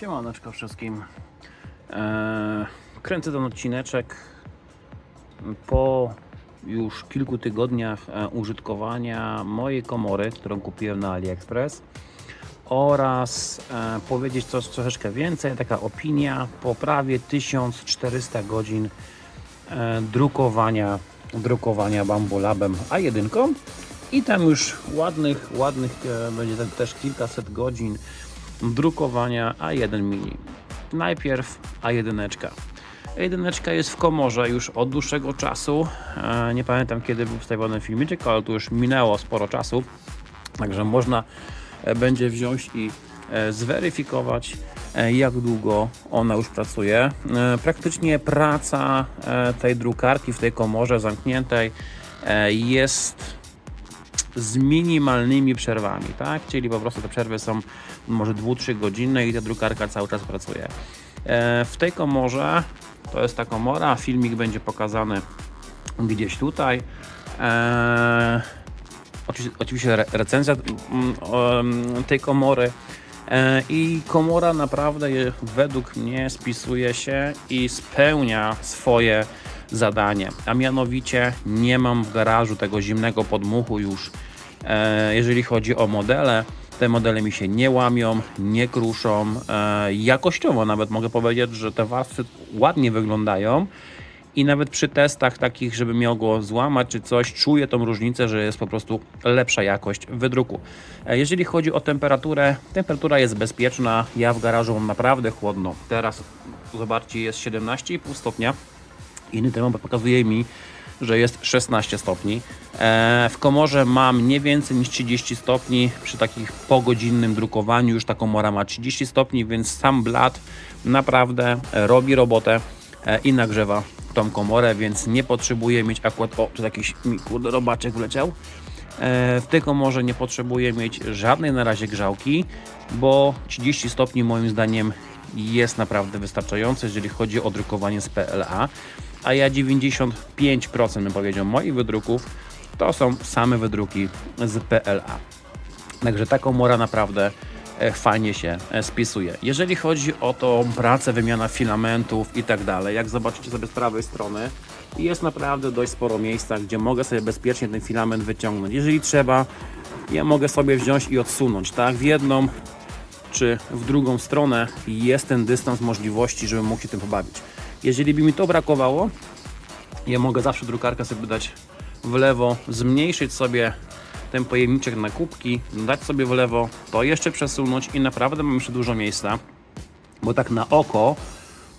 Siemaneczko wszystkim. Eee, kręcę ten odcineczek po już kilku tygodniach e, użytkowania mojej komory, którą kupiłem na AliExpress oraz e, powiedzieć coś troszeczkę więcej, taka opinia po prawie 1400 godzin e, drukowania, drukowania Bambolabem A1 i tam już ładnych, ładnych e, będzie też kilkaset godzin drukowania A1 mini. Najpierw A1. A1 jest w komorze już od dłuższego czasu. E, Nie pamiętam kiedy był wstawiony filmiczek, ale tu już minęło sporo czasu. Także można e, będzie wziąć i e, zweryfikować jak długo ona już pracuje. Praktycznie praca tej drukarki w tej komorze zamkniętej jest z minimalnymi przerwami, tak? Czyli po prostu te przerwy są może 2-3 godziny i ta drukarka cały czas pracuje. E, W tej komorze, to jest ta komora, filmik będzie pokazany gdzieś tutaj. E, Oczywiście, oczywiście re- recenzja tej komory. E, I komora naprawdę według mnie spisuje się i spełnia swoje zadanie. A mianowicie nie mam w garażu tego zimnego podmuchu już. E, Jeżeli chodzi o modele, te modele mi się nie łamią, nie kruszą. E, Jakościowo nawet mogę powiedzieć, że te warstwy ładnie wyglądają. I nawet przy testach takich, żeby miał go złamać czy coś, czuję tą różnicę, że jest po prostu lepsza jakość wydruku. E, Jeżeli chodzi o temperaturę, temperatura jest bezpieczna. Ja w garażu mam naprawdę chłodno. Teraz zobaczcie, jest 17,5 stopnia. Inny termometr pokazuje mi, że jest 16 stopni. E, w komorze mam nie więcej niż 30 stopni. Przy takich pogodzinnym drukowaniu już ta komora ma 30 stopni, więc sam blat naprawdę robi robotę e, i nagrzewa tą komorę, więc nie potrzebuję mieć akurat... O, tu jakiś mi kurde robaczek wleciał. E, W tej komorze nie potrzebuję mieć żadnej na razie grzałki, bo 30 stopni moim zdaniem jest naprawdę wystarczające, jeżeli chodzi o drukowanie z PLA. A ja 95% bym powiedział moich wydruków to są same wydruki z PLA. Także ta komora naprawdę e, fajnie się e, spisuje. Jeżeli chodzi o tą pracę, wymiana filamentów i tak dalej, jak zobaczycie sobie z prawej strony, jest naprawdę dość sporo miejsca, gdzie mogę sobie bezpiecznie ten filament wyciągnąć. Jeżeli trzeba, ja mogę sobie wziąć i odsunąć, tak? W jedną czy w drugą stronę jest ten dystans możliwości, żebym mógł się tym pobawić. Jeżeli by mi to brakowało, ja mogę zawsze drukarkę sobie dać w lewo, zmniejszyć sobie ten pojemniczek na kubki, dać sobie w lewo, to jeszcze przesunąć i naprawdę mam jeszcze dużo miejsca, bo tak na oko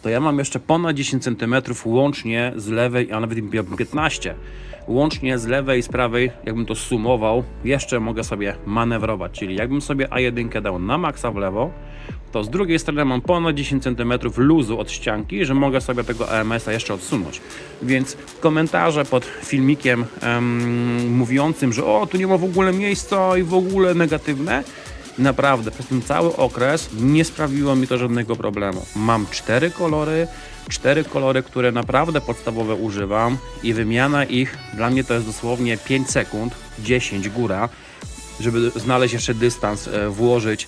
to ja mam jeszcze ponad 10 cm łącznie z lewej, a nawet 15 łącznie z lewej i z prawej, jakbym to sumował, jeszcze mogę sobie manewrować, czyli jakbym sobie A1 dał na maksa w lewo, to z drugiej strony mam ponad 10 cm luzu od ścianki, że mogę sobie tego AMS-a jeszcze odsunąć. Więc komentarze pod filmikiem em, mówiącym, że o, tu nie ma w ogóle miejsca i w ogóle negatywne, naprawdę przez ten cały okres nie sprawiło mi to żadnego problemu. Mam cztery kolory, cztery kolory, które naprawdę podstawowe używam i wymiana ich dla mnie to jest dosłownie 5 sekund, 10 góra, żeby znaleźć jeszcze dystans, e, włożyć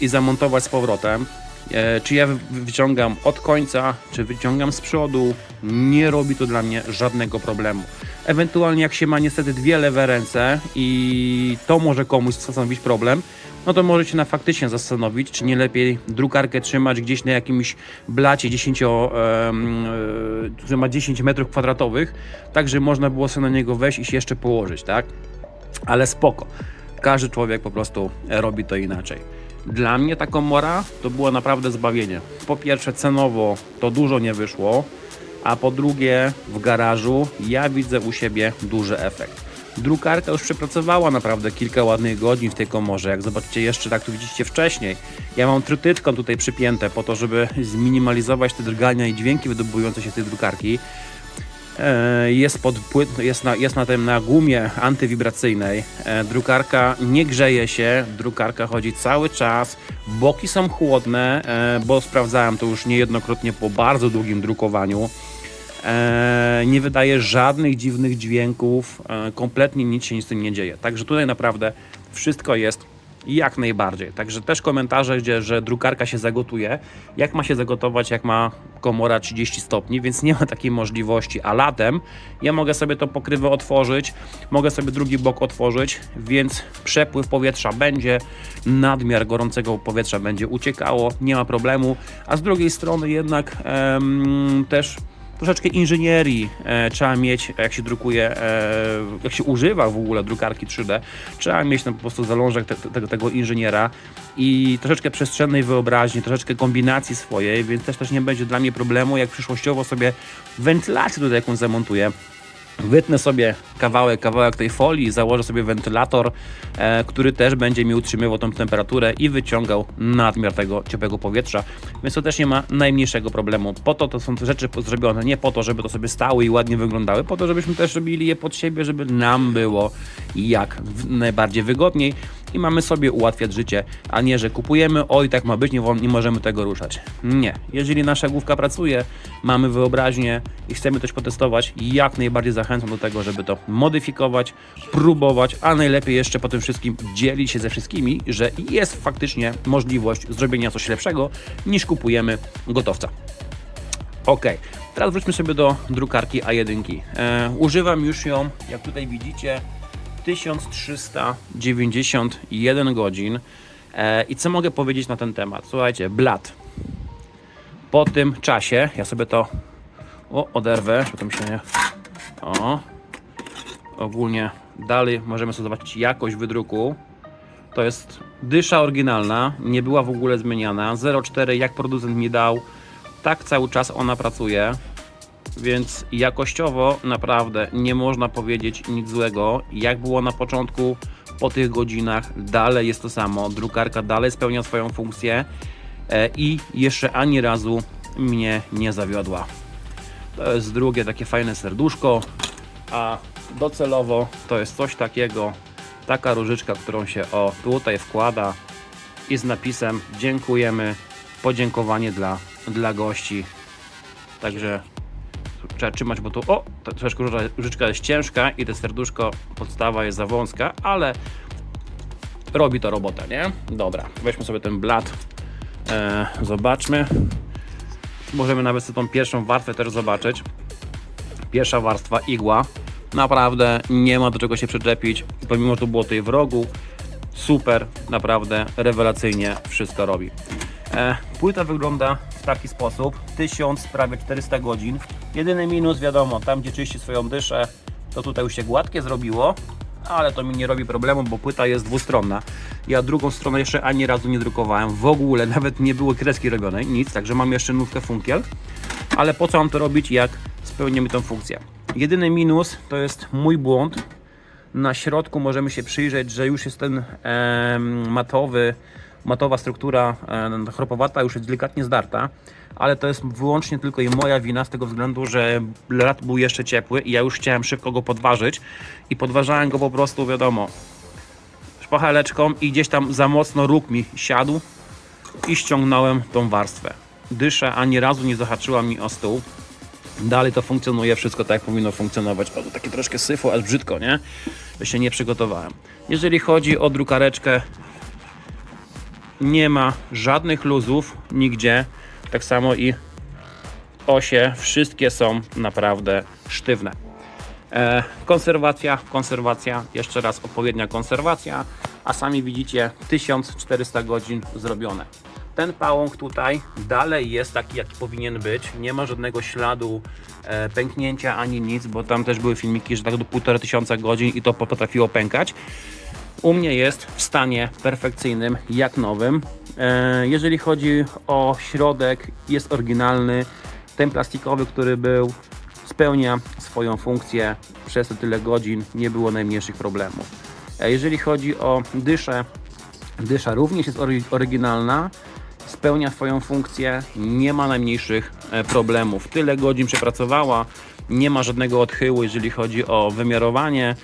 i zamontować z powrotem. E, Czy ja wy- wyciągam od końca, czy wyciągam z przodu, nie robi to dla mnie żadnego problemu. Ewentualnie jak się ma niestety dwie lewe ręce i to może komuś stanowić problem, no to możecie na faktycznie zastanowić, czy nie lepiej drukarkę trzymać gdzieś na jakimś blacie 10, em, e, który ma 10 metrów kwadratowych, tak żeby można było sobie na niego wejść i się jeszcze położyć, tak? Ale spoko. Każdy człowiek po prostu robi to inaczej. Dla mnie ta komora to było naprawdę zbawienie. Po pierwsze cenowo to dużo nie wyszło, a po drugie w garażu ja widzę u siebie duży efekt. Drukarka już przepracowała naprawdę kilka ładnych godzin w tej komorze. Jak zobaczycie jeszcze, tak tu widzicie wcześniej, ja mam trytyczką tutaj przypięte po to, żeby zminimalizować te drgania i dźwięki wydobujące się z tej drukarki. E, jest pod płyt, jest na, jest na tym na gumie antywibracyjnej. E, Drukarka nie grzeje się, drukarka chodzi cały czas. Boki są chłodne, e, bo sprawdzałem to już niejednokrotnie po bardzo długim drukowaniu. E, Nie wydaje żadnych dziwnych dźwięków, e, kompletnie nic się z tym nie dzieje. Także tutaj naprawdę wszystko jest Jak najbardziej. Także też komentarze, gdzie, że drukarka się zagotuje. Jak ma się zagotować, jak ma komora 30 stopni, więc nie ma takiej możliwości. A latem ja mogę sobie to pokrywę otworzyć, mogę sobie drugi bok otworzyć, więc przepływ powietrza będzie, nadmiar gorącego powietrza będzie uciekało, nie ma problemu. A z drugiej strony jednak em, też troszeczkę inżynierii e, trzeba mieć, jak się drukuje, e, jak się używa w ogóle drukarki 3D, trzeba mieć tam po prostu zalążek te, te, tego inżyniera i troszeczkę przestrzennej wyobraźni, troszeczkę kombinacji swojej, więc też też nie będzie dla mnie problemu, jak przyszłościowo sobie wentylację tutaj jakąś zamontuję. Wytnę sobie kawałek, kawałek tej folii, założę sobie wentylator, e, który też będzie mi utrzymywał tą temperaturę i wyciągał nadmiar tego ciepłego powietrza, więc to też nie ma najmniejszego problemu. Po to to są te rzeczy zrobione, nie po to, żeby to sobie stały i ładnie wyglądały, po to, żebyśmy też robili je pod siebie, żeby nam było jak najbardziej wygodniej i mamy sobie ułatwiać życie, a nie, że kupujemy, oj tak ma być, nie, nie możemy tego ruszać. Nie. Jeżeli nasza główka pracuje, mamy wyobraźnię i chcemy coś potestować, jak najbardziej zachęcam do tego, żeby to modyfikować, próbować, a najlepiej jeszcze po tym wszystkim dzielić się ze wszystkimi, że jest faktycznie możliwość zrobienia coś lepszego niż kupujemy gotowca. Ok, teraz wróćmy sobie do drukarki A1. E, używam już ją, jak tutaj widzicie, 1391 godzin. E, I co mogę powiedzieć na ten temat? Słuchajcie, blat. Po tym czasie, ja sobie to o, oderwę, żeby to mi się nie... O, ogólnie dalej możemy sobie zobaczyć jakość wydruku. To jest dysza oryginalna, nie była w ogóle zmieniana. 0,4 jak producent mi dał, tak cały czas ona pracuje. Więc jakościowo naprawdę nie można powiedzieć nic złego. Jak było na początku, po tych godzinach, dalej jest to samo. Drukarka dalej spełnia swoją funkcję e, i jeszcze ani razu mnie nie zawiodła. To jest drugie takie fajne serduszko, a docelowo to jest coś takiego, taka różyczka, którą się o tutaj wkłada i z napisem dziękujemy, podziękowanie dla, dla gości. Także trzeba trzymać, bo tu o, ta troszeczkę róża- różyczka jest ciężka i to serduszko, podstawa jest za wąska, ale robi to robotę, nie? Dobra, weźmy sobie ten blat, e, zobaczmy. Możemy nawet tą pierwszą warstwę też zobaczyć. Pierwsza warstwa igła. Naprawdę nie ma do czego się przyczepić. Pomimo, że to było tutaj w rogu. Super, naprawdę rewelacyjnie wszystko robi. E, płyta wygląda w taki sposób. 1000, prawie 400 godzin. Jedyny minus, wiadomo, tam gdzie czyści swoją dyszę, to tutaj już się gładkie zrobiło, ale to mi nie robi problemu, bo płyta jest dwustronna. Ja drugą stronę jeszcze ani razu nie drukowałem, w ogóle nawet nie były kreski robionej, nic, także mam jeszcze nówkę funkiel. Ale po co mam to robić, jak spełnimy tą funkcję? Jedyny minus to jest mój błąd. Na środku możemy się przyjrzeć, że już jest ten em, matowy, matowa struktura em, chropowata już jest delikatnie zdarta, ale to jest wyłącznie tylko i moja wina z tego względu, że lat był jeszcze ciepły i ja już chciałem szybko go podważyć i podważałem go po prostu, wiadomo, szpacheleczką i gdzieś tam za mocno róg mi siadł i ściągnąłem tą warstwę. Dysza ani razu nie zahaczyła mi o stół. Dalej to funkcjonuje, wszystko tak jak powinno funkcjonować. O, tu takie troszkę syfu, aż brzydko, nie? Że się nie przygotowałem. Jeżeli chodzi o drukareczkę, nie ma żadnych luzów nigdzie. Tak samo i osie, wszystkie są naprawdę sztywne. E, konserwacja, konserwacja, jeszcze raz odpowiednia konserwacja, a sami widzicie 1400 godzin zrobione. Ten pałąk tutaj dalej jest taki, jaki powinien być. Nie ma żadnego śladu e, pęknięcia ani nic, bo tam też były filmiki, że tak do 1500 godzin i to potrafiło pękać. U mnie jest w stanie perfekcyjnym, jak nowym. E, jeżeli chodzi o środek, jest oryginalny. Ten plastikowy, który był, spełnia swoją funkcję. Przez tyle godzin nie było najmniejszych problemów. Jeżeli chodzi o dyszę, dysza również jest ory- oryginalna. Spełnia swoją funkcję, nie ma najmniejszych e, problemów. Tyle godzin przepracowała, nie ma żadnego odchyłu, jeżeli chodzi o wymiarowanie,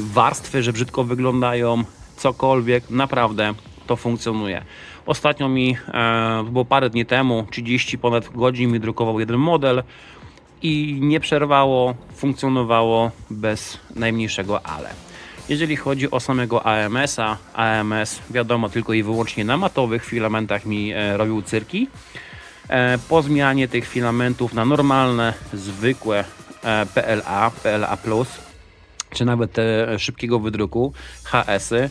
warstwy, że brzydko wyglądają, cokolwiek, naprawdę to funkcjonuje. Ostatnio mi, e, było parę dni temu, 30 ponad godzin mi drukował jeden model i nie przerwało, funkcjonowało bez najmniejszego ale. Jeżeli chodzi o samego AMS-a, AMS wiadomo tylko i wyłącznie na matowych filamentach mi e, robił cyrki. E, po zmianie tych filamentów na normalne, zwykłe e, PLA, PLA+, czy nawet te szybkiego wydruku HS-y,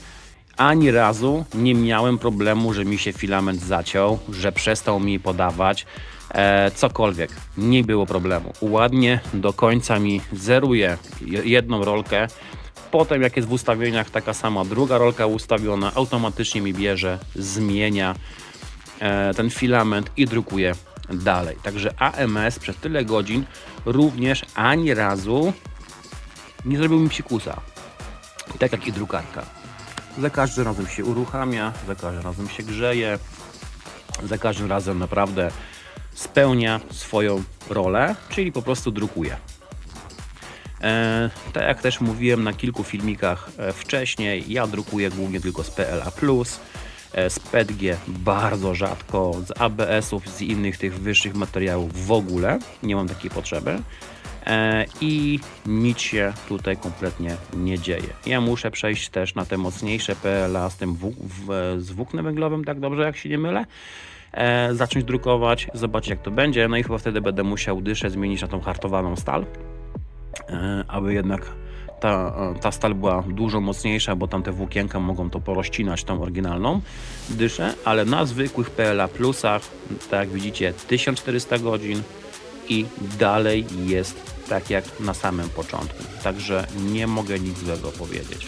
ani razu nie miałem problemu, że mi się filament zaciął, że przestał mi podawać e, cokolwiek. Nie było problemu. Ładnie do końca mi zeruje je- jedną rolkę. Potem jak jest w ustawieniach taka sama druga rolka ustawiona, automatycznie mi bierze, zmienia e, ten filament i drukuje dalej. Także AMS przez tyle godzin również ani razu nie zrobił mi psikusa. Tak jak i drukarka. Za każdym razem się uruchamia, za każdym razem się grzeje, za każdym razem naprawdę spełnia swoją rolę, czyli po prostu drukuje. E, tak jak też mówiłem na kilku filmikach e, wcześniej, ja drukuję głównie tylko z PLA+, e, z PETG bardzo rzadko, z ABS-ów, z innych tych wyższych materiałów w ogóle, nie mam takiej potrzeby. E, I nic się tutaj kompletnie nie dzieje. Ja muszę przejść też na te mocniejsze PLA z tym z włóknem węglowym, tak dobrze jak się nie mylę. E, zacząć drukować, zobaczyć jak to będzie. No i chyba wtedy będę musiał dyszę zmienić na tą hartowaną stal e, aby jednak ta, ta stal była dużo mocniejsza, bo tam te włókienka mogą to porozcinać, tą oryginalną dyszę, ale na zwykłych PLA plusach, tak jak widzicie, 1400 godzin i dalej jest tak jak na samym początku. Także nie mogę nic złego powiedzieć.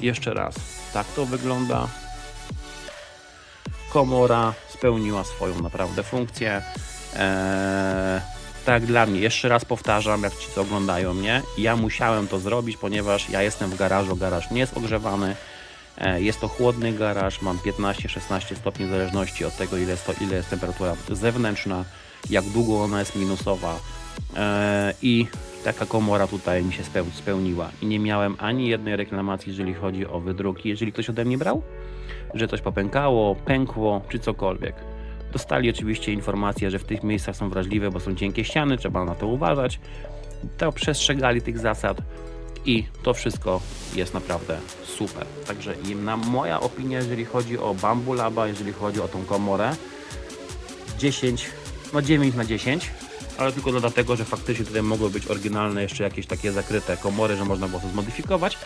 Jeszcze raz, tak to wygląda. Komora spełniła swoją naprawdę funkcję. Eee, tak dla mnie, jeszcze raz powtarzam, jak ci co oglądają mnie, ja musiałem to zrobić, ponieważ ja jestem w garażu, garaż nie jest ogrzewany. E, Jest to chłodny garaż, mam 15-16 stopni w zależności od tego, ile jest, to, ile jest temperatura zewnętrzna, jak długo ona jest minusowa. E, I taka komora tutaj mi się speł- spełniła. I nie miałem ani jednej reklamacji, jeżeli chodzi o wydruki. Jeżeli ktoś ode mnie brał, że coś popękało, pękło, czy cokolwiek. Dostali oczywiście informację, że w tych miejscach są wrażliwe, bo są cienkie ściany, trzeba na to uważać. To przestrzegali tych zasad i to wszystko jest naprawdę super. Także na moja opinia, jeżeli chodzi o Bambu Laba, jeżeli chodzi o tą komorę, 10, no 9 na 10, ale tylko dlatego, że faktycznie tutaj mogły być oryginalne jeszcze jakieś takie zakryte komory, że można było to zmodyfikować.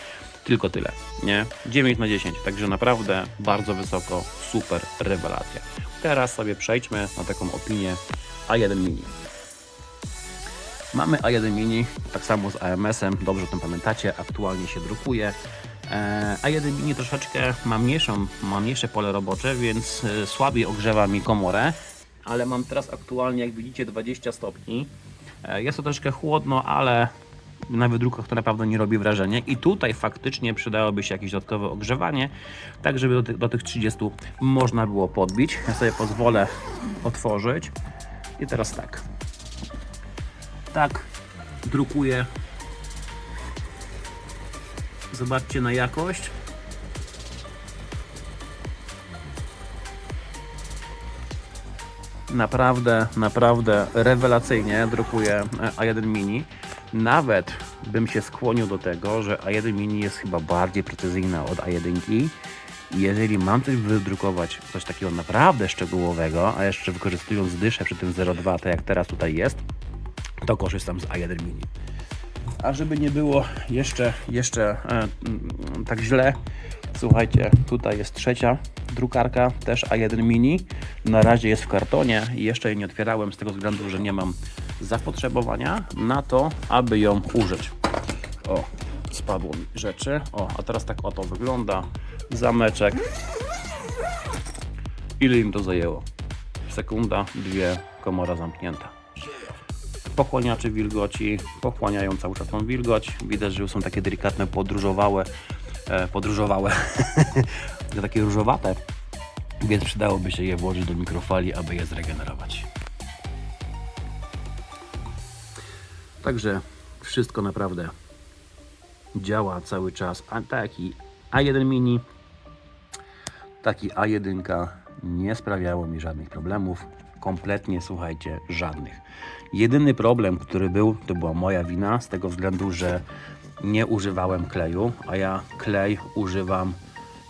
Tylko tyle, nie? 9 na 10, także naprawdę bardzo wysoko, super rewelacja. Teraz sobie przejdźmy na taką opinię A1 Mini. Mamy A1 Mini, tak samo z AMS-em, dobrze o tym pamiętacie, aktualnie się drukuje. E, A1 Mini troszeczkę ma, mniejszą, ma mniejsze pole robocze, więc e, słabiej ogrzewa mi komorę, ale mam teraz aktualnie, jak widzicie, 20 stopni. E, Jest to troszkę chłodno, ale na wydrukach to naprawdę nie robi wrażenia. I tutaj faktycznie przydałoby się jakieś dodatkowe ogrzewanie, tak żeby do tych, do tych 30 można było podbić. Ja sobie pozwolę otworzyć. I teraz tak. Tak, drukuję. Zobaczcie na jakość. Naprawdę, naprawdę rewelacyjnie drukuje A1 Mini. Nawet bym się skłonił do tego, że A1 Mini jest chyba bardziej precyzyjna od A1. Jeżeli mam coś wydrukować, coś takiego naprawdę szczegółowego, a jeszcze wykorzystując dyszę przy tym 0,2, tak jak teraz tutaj jest, to korzystam z A1 Mini. A żeby nie było jeszcze, jeszcze e, mm, tak źle, słuchajcie, tutaj jest trzecia drukarka, też A1 Mini. Na razie jest w kartonie i jeszcze jej nie otwierałem z tego względu, że nie mam zapotrzebowania na to, aby ją użyć. O, spadło mi rzeczy. O, a teraz tak oto wygląda. Zameczek. Ile im to zajęło? Sekunda, dwie, komora zamknięta pochłaniacze wilgoci pochłaniają cały czas tą wilgoć. Widać, że są takie delikatne podróżowałe, e, podróżowałe, takie różowate, więc przydałoby się je włożyć do mikrofali, aby je zregenerować. Także wszystko naprawdę działa cały czas. A taki A1 mini, taki A1 nie sprawiało mi żadnych problemów. Kompletnie, słuchajcie, żadnych. Jedyny problem, który był, to była moja wina, z tego względu, że nie używałem kleju, a ja klej używam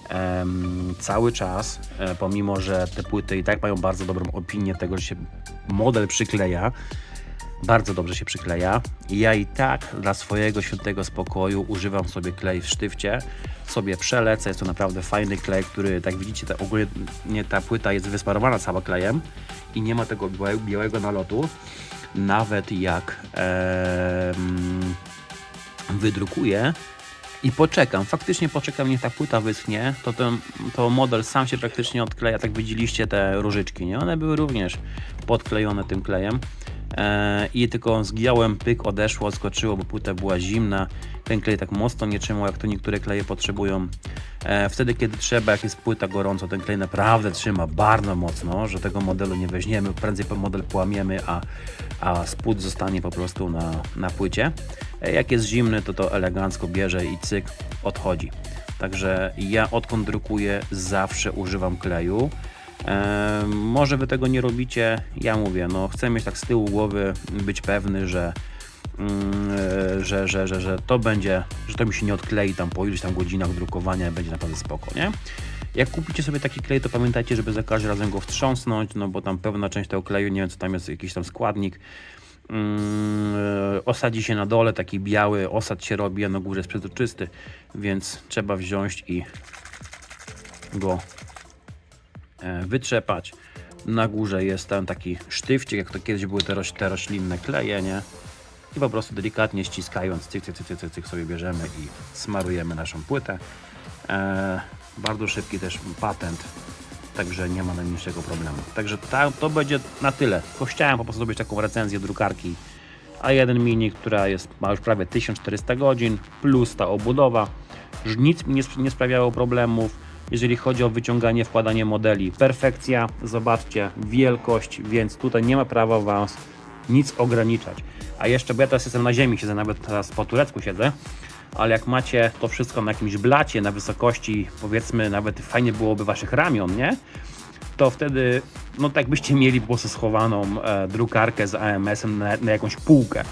em, cały czas, e, pomimo że te płyty i tak mają bardzo dobrą opinię tego, że się model przykleja, bardzo dobrze się przykleja. Ja i tak dla swojego świętego spokoju używam sobie klej w sztywcie, sobie przelecę, jest to naprawdę fajny klej, który, tak widzicie, ta, ogólnie nie, ta płyta jest wysmarowana cała klejem i nie ma tego białe- białego nalotu. Nawet jak wydrukuję i poczekam, faktycznie poczekam, niech ta płyta wyschnie, to ten to model sam się praktycznie odkleja, tak widzieliście te różyczki, nie? One były również podklejone tym klejem i tylko zgiąłem, pyk, odeszło, skoczyło, bo płyta była zimna, ten klej tak mocno nie trzymał, jak to niektóre kleje potrzebują. E, wtedy, kiedy trzeba, jak jest płyta gorąco, ten klej naprawdę trzyma bardzo mocno, że tego modelu nie weźmiemy, prędzej model połamiemy, a, a spód zostanie po prostu na, na płycie. E, Jak jest zimny, to to elegancko bierze i cyk, odchodzi. Także ja odkąd drukuję, zawsze używam kleju. Może wy tego nie robicie, ja mówię, no chcę mieć tak z tyłu głowy, być pewny, że, mm, e, że, że, że, że to będzie, że to mi się nie odklei tam po iluś tam godzinach drukowania, będzie naprawdę spoko, nie? Jak kupicie sobie taki klej, to pamiętajcie, żeby za każdym razem go wstrząsnąć, no bo tam pewna część tego kleju, nie wiem co tam jest, jakiś tam składnik, e, osadzi się na dole, taki biały osad się robi, a na górze jest przezroczysty, więc trzeba wziąć i go e, wytrzepać. Na górze jest tam taki sztywcik, jak to kiedyś były te, roś, te roślinne kleje, nie? I po prostu delikatnie ściskając, cyk, cyk, cyk, cyk, cyk, sobie bierzemy i smarujemy naszą płytę. E, bardzo szybki też patent, także nie ma najmniejszego problemu. Także ta, to będzie na tyle. Chciałem po prostu zrobić taką recenzję drukarki A1 Mini, która jest, ma już prawie 1400 godzin, plus ta obudowa. Nic mi nie, nie sprawiało problemów, jeżeli chodzi o wyciąganie, wkładanie modeli. Perfekcja, zobaczcie, wielkość, więc tutaj nie ma prawa Was nic ograniczać. A jeszcze, bo ja teraz jestem na ziemi, siedzę nawet teraz po turecku siedzę, ale jak macie to wszystko na jakimś blacie, na wysokości, powiedzmy, nawet fajnie byłoby Waszych ramion, nie? to wtedy, no tak byście mieli po prostu schowaną e, drukarkę z AMS-em na, na jakąś półkę.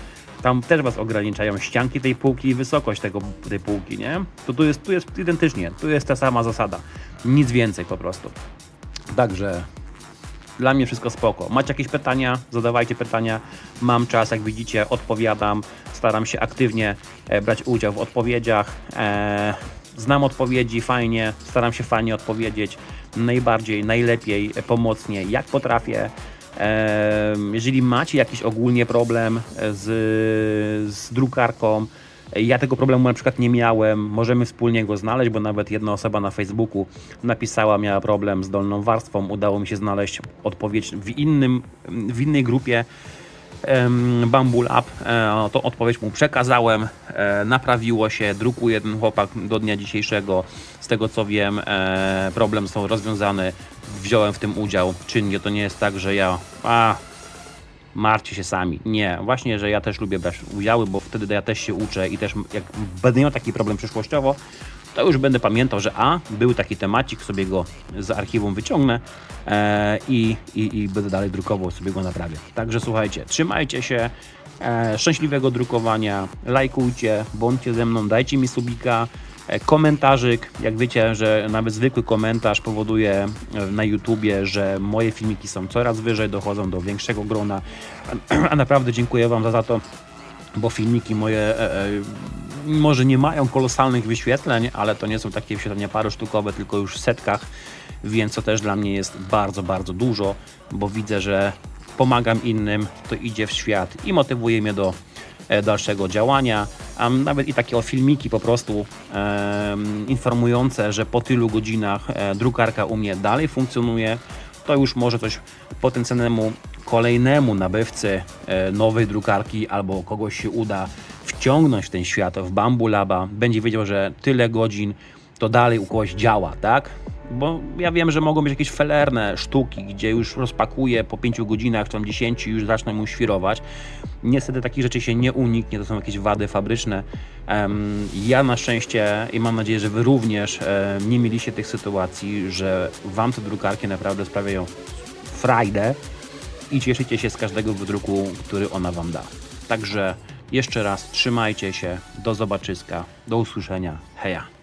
Tam też Was ograniczają ścianki tej półki i wysokość tego, tej półki, nie? To tu jest, tu jest identycznie, tu jest ta sama zasada. Nic więcej po prostu. Także dla mnie wszystko spoko. Macie jakieś pytania? Zadawajcie pytania. Mam czas, jak widzicie, odpowiadam. Staram się aktywnie e, brać udział w odpowiedziach. E, znam odpowiedzi fajnie, staram się fajnie odpowiedzieć. Najbardziej, najlepiej, pomocnie, jak potrafię. E, jeżeli macie jakiś ogólnie problem e, z, z drukarką, ja tego problemu na przykład nie miałem. Możemy wspólnie go znaleźć, bo nawet jedna osoba na Facebooku napisała, miała problem z dolną warstwą. Udało mi się znaleźć odpowiedź w, innym, w innej grupie. Bamboo Lab, e, to odpowiedź mu przekazałem, e, naprawiło się, drukuje ten chłopak do dnia dzisiejszego, z tego co wiem, e, problem są rozwiązany, wziąłem w tym udział czynnie, to nie jest tak, że ja, a, martwcie się sami. Nie, właśnie, że ja też lubię brać udziały, bo wtedy ja też się uczę i też jak będę miał taki problem przyszłościowo, to już będę pamiętał, że a, był taki temacik, sobie go z archiwum wyciągnę e, i, i, i będę dalej drukował, sobie go naprawię. Także słuchajcie, trzymajcie się, e, szczęśliwego drukowania, lajkujcie, bądźcie ze mną, dajcie mi subika, komentarzyk. Jak wiecie, że nawet zwykły komentarz powoduje e, na YouTubie, że moje filmiki są coraz wyżej, dochodzą do większego grona. A, naprawdę dziękuję Wam za, to, bo filmiki moje e, e, może nie mają kolosalnych wyświetleń, ale to nie są takie wyświetlenia parosztukowe, tylko już w setkach, więc to też dla mnie jest bardzo, bardzo dużo, bo widzę, że pomagam innym, to idzie w świat i motywuje mnie do e, dalszego działania, a nawet i takie filmiki po prostu em, informujące, że po tylu godzinach e, drukarka u mnie dalej funkcjonuje, to już może coś potencjalnemu kolejnemu nabywcy e, nowej drukarki albo kogoś się uda wciągnąć w ten świat, w Bambu Laba, będzie wiedział, że tyle godzin to dalej u kogoś działa, tak? Bo ja wiem, że mogą być jakieś felerne sztuki, gdzie już rozpakuję po 5 godzinach, czy tam 10 i już zacznę mu świrować. Niestety takich rzeczy się nie uniknie, to są jakieś wady fabryczne. Ja na szczęście i mam nadzieję, że Wy również em, nie mieliście tych sytuacji, że Wam te drukarki naprawdę sprawiają frajdę i cieszycie się z każdego wydruku, który ona Wam da. Także Jeszcze raz trzymajcie się. Do zobaczyska. Do usłyszenia. Heja.